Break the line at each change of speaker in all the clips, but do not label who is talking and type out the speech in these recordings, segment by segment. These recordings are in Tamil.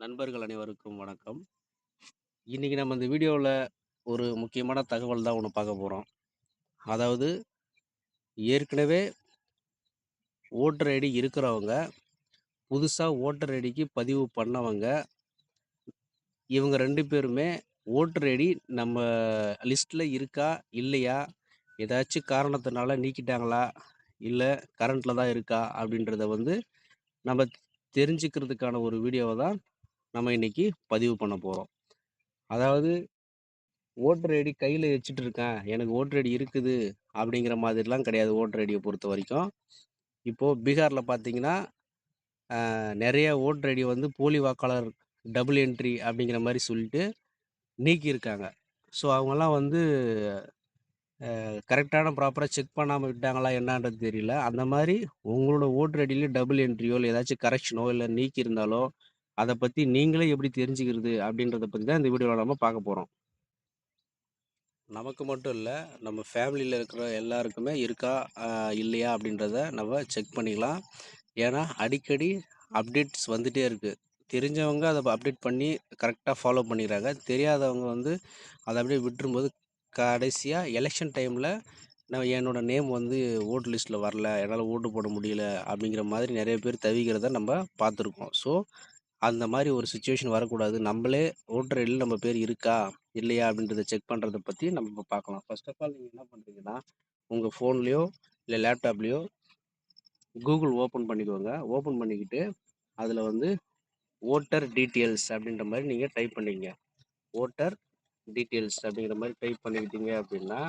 நண்பர்கள் அனைவருக்கும் வணக்கம். இன்றைக்கி நம்ம இந்த வீடியோவில் ஒரு முக்கியமான தகவல் தான் ஒன்று பார்க்க போகிறோம் அதாவது ஏற்கனவே ஓட்டர் ஐடி இருக்கிறவங்க, புதுசாக ஓட்டர் ஐடிக்கு பதிவு பண்ணவங்க, இவங்க ரெண்டு பேருமே ஓட்டர் ஐடி நம்ம லிஸ்ட்டில் இருக்கா? இல்லையா? ஏதாச்சும் காரணத்தினால நீக்கிட்டாங்களா? இல்லை கரண்ட்டில் தான் இருக்கா? அப்படின்றத வந்து நம்ம தெரிஞ்சுக்கிறதுக்கான ஒரு வீடியோவை தான் நம்ம இன்னைக்கு பதிவு பண்ண போகிறோம் அதாவது ஓட்டர் ஐடி கையில் வச்சுட்டு இருக்கேன். எனக்கு ஓட்டர் ஐடி இருக்குது அப்படிங்கிற மாதிரிலாம் கிடையாது ஓட்டர் பொறுத்த வரைக்கும் இப்போது பீகாரில் பார்த்தீங்கன்னா, நிறைய ஓட்டர் ஐடி வந்து போலி வாக்காளர் டபுள் என்ட்ரி அப்படிங்கிற மாதிரி சொல்லிட்டு நீக்கியிருக்காங்க. ஸோ அவங்கெல்லாம் வந்து கரெக்டான ப்ராப்பராக செக் பண்ணாமல் விட்டாங்களா என்னான்றது தெரியல. அந்த மாதிரி உங்களோட ஓட்டர் ஐடில டபுள் என்ட்ரியோ, இல்லை ஏதாச்சும் கரெக்ஷனோ, இல்லை நீக்கி இருந்தாலோ அதை பத்தி நீங்களே எப்படி தெரிஞ்சுக்கிறது? அப்படின்றத பத்தி தான் இந்த வீடியோவில் நம்ம பார்க்க போகிறோம் நமக்கு மட்டும் இல்லை நம்ம ஃபேமிலியில் இருக்கிற எல்லாருக்குமே இருக்கா? இல்லையா? அப்படின்றத நம்ம செக் பண்ணிக்கலாம். ஏன்னா, அடிக்கடி அப்டேட்ஸ் வந்துகிட்டே இருக்குது தெரிஞ்சவங்க அதை அப்டேட் பண்ணி கரெக்டாக ஃபாலோ பண்ணிக்கிறாங்க. தெரியாதவங்க வந்து அதை அப்படியே விட்டுரும்போது, கடைசியாக எலெக்ஷன் டைமில் நான் என்னோடய நேம் வந்து ஓட்டு லிஸ்ட்டில் வரல. என்னால் ஓட்டு போட முடியல. அப்படிங்கிற மாதிரி நிறைய பேர் தவிக்கிறத நம்ம பார்த்துருக்கோம். ஸோ, அந்த மாதிரி ஒரு சுச்சுவேஷன் வரக்கூடாது. நம்மளே ஓட்டர் ஐடில நம்ம பேர் இருக்கா? இல்லையா? அப்படின்றத செக் பண்ணுறதை பற்றி நம்ம பார்க்கலாம். ஃபர்ஸ்ட் ஆஃப் ஆல் நீங்கள் என்ன பண்ணுறீங்கன்னா உங்கள் ஃபோன்லேயோ இல்லை லேப்டாப்லேயோ கூகுள் ஓப்பன் பண்ணிக்கோங்க. ஓப்பன் பண்ணிக்கிட்டு, அதில் வந்து ஓட்டர் டீட்டெயில்ஸ் அப்படின்ற மாதிரி நீங்கள் டைப் பண்ணீங்க. ஓட்டர் டீட்டெயில்ஸ் அப்படிங்கிற மாதிரி டைப் பண்ணிக்கிட்டீங்க அப்படின்னா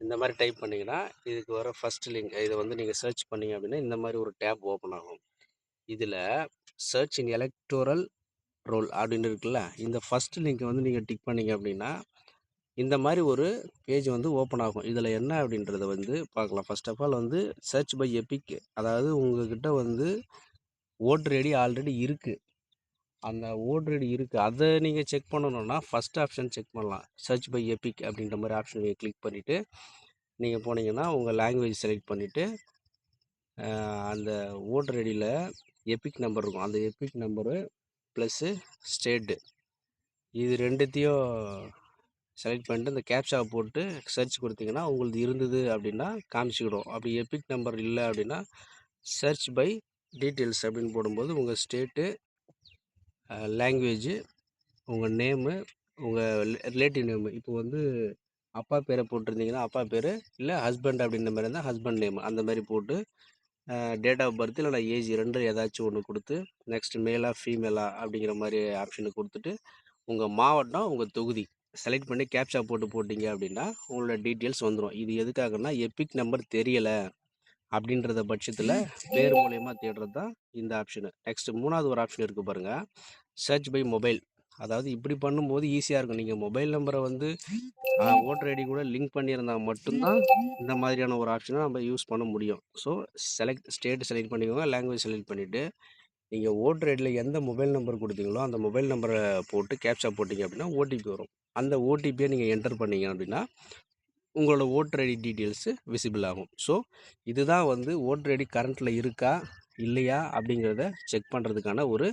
இந்த மாதிரி டைப் பண்ணிங்கன்னா இதுக்கு வர ஃபஸ்ட் லிங்க் இதை வந்து நீங்கள் சர்ச் பண்ணீங்க அப்படின்னா, இந்த மாதிரி ஒரு டேப் ஓப்பன் ஆகும். இதில் சர்ச் இன் எலக்டோரல் ரோல் அப்படின்னு இருக்குல்ல, இந்த ஃபஸ்ட் லிங்க்க வந்து நீங்கள் டிக் பண்ணீங்க அப்படின்னா, இந்த மாதிரி ஒரு பேஜ் வந்து ஓப்பன் ஆகும். இதில் என்ன அப்படின்றத வந்து பார்க்கலாம். ஃபர்ஸ்ட் ஆஃப் ஆல் வந்து சர்ச் பை எபிக் அதாவது உங்ககிட்ட வந்து ஓட்டர் ஐடி ஆல்ரெடி இருக்குது அந்த ஓட்ரு ஐடி இருக்குது அதை நீங்கள் செக் பண்ணணும்னா, ஃபஸ்ட் ஆப்ஷன் செக் பண்ணலாம். சர்ச் பை எபிக் அப்படின்ற மாதிரி ஆப்ஷன் நீங்கள் கிளிக் பண்ணிவிட்டு நீங்கள் போனீங்கன்னா, உங்கள் லாங்குவேஜ் செலக்ட் பண்ணிவிட்டு அந்த ஓட்டர் ஐடியில் எபிக் நம்பர் இருக்கும். அந்த எபிக் நம்பரு ப்ளஸ்ஸு ஸ்டேட்டு இது ரெண்டுத்தையும் செலக்ட் பண்ணிட்டு, இந்த கேப்ஷாவை போட்டு சர்ச் கொடுத்தீங்கன்னா உங்களுது இருந்தது அப்படின்னா காமிச்சிக்கிடும் அப்படி எபிக் நம்பர் இல்லை அப்படின்னா, சர்ச் பை டீட்டெயில்ஸ் அப்படின்னு போடும்போது, உங்கள் ஸ்டேட்டு, லாங்குவேஜு, உங்கள் நேமு, உங்கள் ரிலேட்டிவ் நேமு. இப்போ வந்து அப்பா பேரை போட்டிருந்தீங்கன்னா, அப்பா பேர் இல்லை ஹஸ்பண்ட் அப்படின்ற மாதிரி இருந்தால் ஹஸ்பண்ட் நேம். அந்த மாதிரி போட்டு, டேட் ஆஃப் பர்த் நான் ஏஜ் ரெண்டு ஏதாச்சும் ஒன்று கொடுத்து நெக்ஸ்ட் மேலா, ஃபீமேலா அப்படிங்கிற மாதிரி ஆப்ஷனை கொடுத்துட்டு உங்கள் மாவட்டம், உங்கள் தொகுதி செலக்ட் பண்ணி கேப்ஷா போட்டு போட்டிங்க அப்படின்னா, உங்களோட டீட்டெயில்ஸ் வந்துடும் இது எதுக்காகன்னா, எபிக் நம்பர் தெரியலை. அப்படின்றத பட்சத்துல பேர் மூலியமா தேடுறது தான் இந்த ஆப்ஷனு. நெக்ஸ்ட் 3வது ஒரு ஆப்ஷன் இருக்கு பாருங்க. Search by mobile. அதாவது இப்படி பண்ணும்போது ஈஸியா இருக்கும். நீங்க மொபைல் நம்பர வந்து ஓட்டர் ஐடி கூட லிங்க் பண்ணியிருந்தா மட்டும் தான், இந்த மாதிரியான ஒரு ஆப்ஷன நம்ம யூஸ் பண்ண முடியும். ஸோ, செலக்ட் ஸ்டேட் செலக்ட் பண்ணிக்கோங்க. லாங்குவேஜ் செலக்ட் பண்ணிட்டு, நீங்க ஓட்டர் ஐடில எந்த மொபைல் நம்பர் குடுத்தீங்களோ, அந்த மொபைல் நம்பர போட்டு கேப்ச்சா போட்டீங்க அப்படின்னா, ஓடிபி வரும். அந்த ஓடிபிய நீங்க என்டர் பண்ணீங்க அப்படின்னா, உங்களோட ஓட்டர் ஐடி டீட்டெயில்ஸ் விசிபிள் ஆகும். ஸோ, இதுதான் வந்து ஓட்டர் ஐடி கரண்ட்டில் இருக்கா? இல்லையா? அப்படிங்கிறத செக் பண்ணுறதுக்கான ஒரு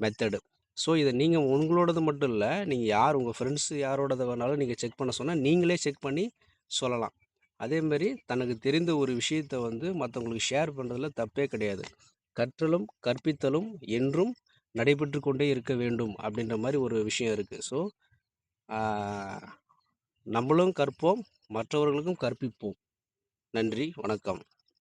மெத்தடு. ஸோ, இதை நீங்கள் உங்களோடது மட்டும் இல்லை நீங்கள் யார் உங்கள் ஃப்ரெண்ட்ஸு யாரோடது வேணாலும் நீங்கள் செக் பண்ண சொன்னால் நீங்களே செக் பண்ணி சொல்லலாம். அதேமாரி தனக்கு தெரிந்த ஒரு விஷயத்த வந்து மற்றவங்களுக்கு ஷேர் பண்ணுறதுல தப்பே கிடையாது. கற்றலும், கற்பித்தலும் என்றும் நடைபெற்று கொண்டே இருக்க வேண்டும் அப்படின்ற மாதிரி ஒரு விஷயம் இருக்குது ஸோ, நம்மளும் கற்போம், மற்றவர்களுக்கும் கற்பிப்போம். நன்றி, வணக்கம்.